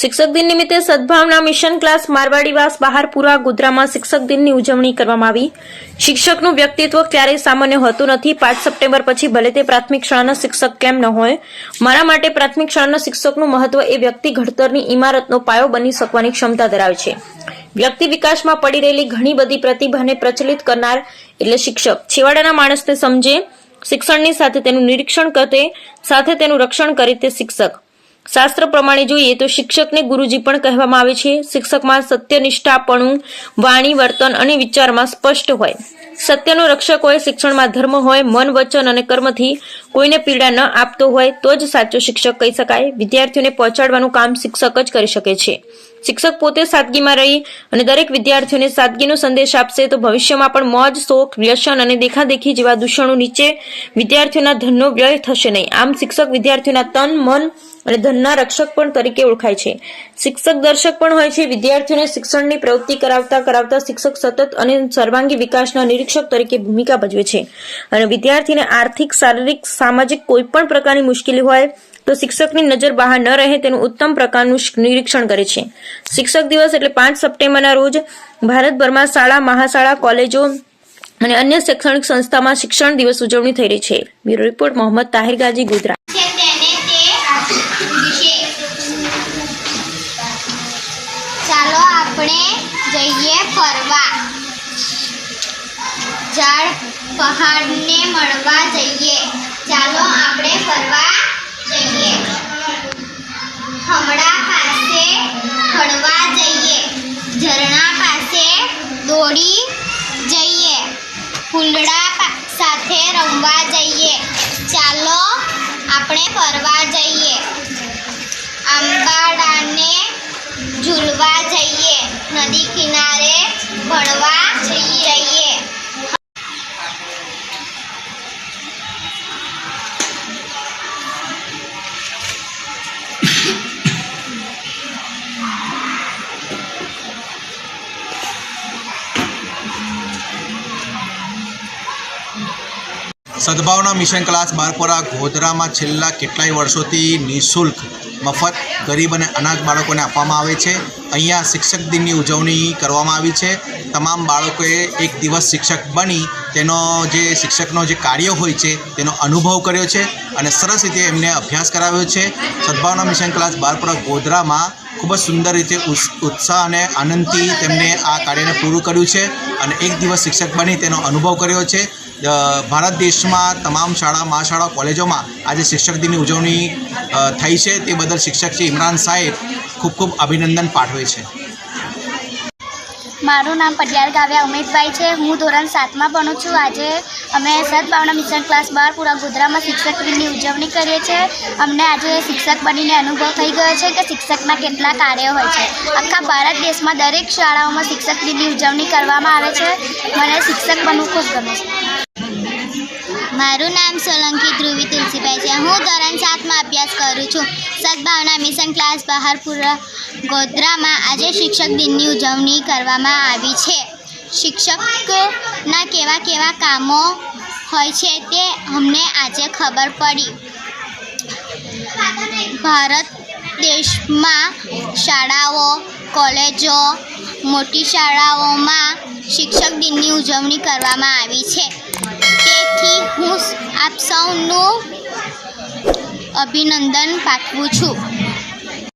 શિક્ષક દિન નિમિત્તે સદભાવના મિશન ક્લાસ મારવાડીવાસ બહારપુરા ગોધરામાં શિક્ષક દિનની ઉજવણી કરવામાં આવી. શિક્ષકનું વ્યક્તિત્વ ક્યારેય સામાન્ય હોતું નથી. પાંચ સપ્ટેમ્બર પછી ભલે તે પ્રાથમિક શાળાના શિક્ષક કેમ ન હોય, મારા માટે પ્રાથમિક શાળાના શિક્ષકનું મહત્વ એ વ્યક્તિ ઘડતરની ઇમારતનો પાયો બની શકવાની ક્ષમતા ધરાવે છે. વ્યક્તિ વિકાસમાં પડી રહેલી ઘણી બધી પ્રતિભાને પ્રચલિત કરનાર એટલે શિક્ષક. છેવાડાના માણસને સમજે, શિક્ષણની સાથે તેનું નિરીક્ષણ કરે સાથે તેનું રક્ષણ કરે તે શિક્ષક. શાસ્ત્ર પ્રમાણે જોઈએ તો શિક્ષકને ગુરુજી પણ કહેવામાં આવે છે, શિક્ષકમાં સત્યનિષ્ઠાપણું, વાણી, વર્તન અને વિચારમાં સ્પષ્ટ હોય. સત્યનો રક્ષક હોય, શિક્ષણમાં ધર્મ હોય, મન, વચન અને કર્મથી કોઈને પીડા ન આપતો હોય તો જ સાચો શિક્ષક કહી શકાય. વિદ્યાર્થીઓને પહોંચાડવાનું કામ શિક્ષક જ કરી શકે છે. શિક્ષક પોતે સાદગીમાં રહી અને દરેક વિદ્યાર્થીઓને સાદગીનો સંદેશ આપશે તો ભવિષ્યમાં પણ મોજ, શોખ, વ્યસન અને દેખાદેખી જેવા દૂષણો નીચે વિદ્યાર્થીઓના ધનનો વ્યય થશે નહીં. આમ શિક્ષક વિદ્યાર્થીઓના તન, મન અને ધનના રક્ષક પણ તરીકે ઓળખાય છે. શિક્ષક દર્શક પણ હોય છે. વિદ્યાર્થીઓને શિક્ષણની પ્રવૃત્તિ કરાવતા કરાવતા શિક્ષક સતત અને સર્વાંગી વિકાસના નિરીક્ષક તરીકે ભૂમિકા ભજવે છે. અને વિદ્યાર્થીને આર્થિક, શારીરિક, સામાજિક કોઈ પણ પ્રકારની મુશ્કેલી હોય તો શિક્ષકની નજર બહાર ન રહે તેનું ઉત્તમ પ્રકારનું નિરીક્ષણ કરે છે. શિક્ષક દિવસ એટલે પાંચ સપ્ટેમ્બરના રોજ ભારતભરમાં શાળા, મહાશાળા, કોલેજો અને અન્ય શૈક્ષણિક સંસ્થામાં શિક્ષણ દિવસ ઉજવણી થઈ રહી છે. બ્યુરો રિપોર્ટ મોહમ્મદ તાહિર ગાજી ગોધરા આપણે જઈએ ફરવા ઝાડ પહાડને મળવા જઈએ ચાલો આપણે ફરવા જઈએ હમણાં પાસે ફરવા જઈએ ઝરણા પાસે દોડી જઈએ ફૂલડા પા- સાથે રમવા જઈએ ચાલો આપણે ફરવા જઈએ આંબાડાને ઝૂલવા જઈએ નદી કિનારે ભણવા જઈએ સદભાવના મિશન ક્લાસ બારપોરા ગોધરામાં છેલ્લા કેટલાય વર્ષોથી નિઃશુલ્ક મફત ગરીબ અને અનાથ બાળકોને આપવામાં આવે છે. અહીંયા શિક્ષક દિનની ઉજવણી કરવામાં આવી છે. તમામ બાળકોએ એક દિવસ શિક્ષક બની તેનો જે શિક્ષકનો જે કાર્ય હોય છે તેનો અનુભવ કર્યો છે અને સરસ રીતે એમને અભ્યાસ કરાવ્યો છે. સદભાવના મિશન ક્લાસ બારપુરા ગોધરામાં ખૂબ જ સુંદર રીતે ઉત્સ- ઉત્સાહ અને આનંદથી તેમને આ કાર્યને પૂરું કર્યું છે અને એક દિવસ શિક્ષક બની તેનો અનુભવ કર્યો છે. ભારત દેશમાં તમામ શાળા, મહાશાળા, કોલેજોમાં આજે શિક્ષક દિનની ઉજવણી થઈ છે. તે બદલ શિક્ષક શ્રી ઇમરાન સાહેબ ખૂબ ખૂબ અભિનંદન પાઠવે છે. મારું નામ પટિયાર ગાવ્યા ઉમેશભાઈ છે. હું ધોરણ સાતમાં ભણું છું. આજે અમે સદભાવના મિશન ક્લાસ બાર પૂરા ગુજરાતમાં શિક્ષક દિનની ઉજવણી કરીએ છીએ. અમને આજે શિક્ષક બનીને અનુભવ થઈ ગયો છે કે શિક્ષકના કેટલા કાર્યો હોય છે. આખા ભારત દેશમાં દરેક શાળાઓમાં શિક્ષક દિનની ઉજવણી કરવામાં આવે છે. મને શિક્ષક બનવું ખૂબ ગમે છે. મારું નામ સોલંકી ધ્રુવી તુલસીભાઈ છે. હું ધોરણ સાતમાં અભ્યાસ કરું છું. સદભાવના મિશન ક્લાસ બહારપુરા, ગોધરામાં આજે શિક્ષક દિનની ઉજવણી કરવામાં આવી છે. શિક્ષકના કેવા કેવા કામો હોય છે તે અમને આજે ખબર પડી. ભારત દેશમાં શાળાઓ, કોલેજો, મોટી શાળાઓમાં શિક્ષક દિનની ઉજવણી કરવામાં આવી છે. આપ સૌનું અભિનંદન પાઠવું છું.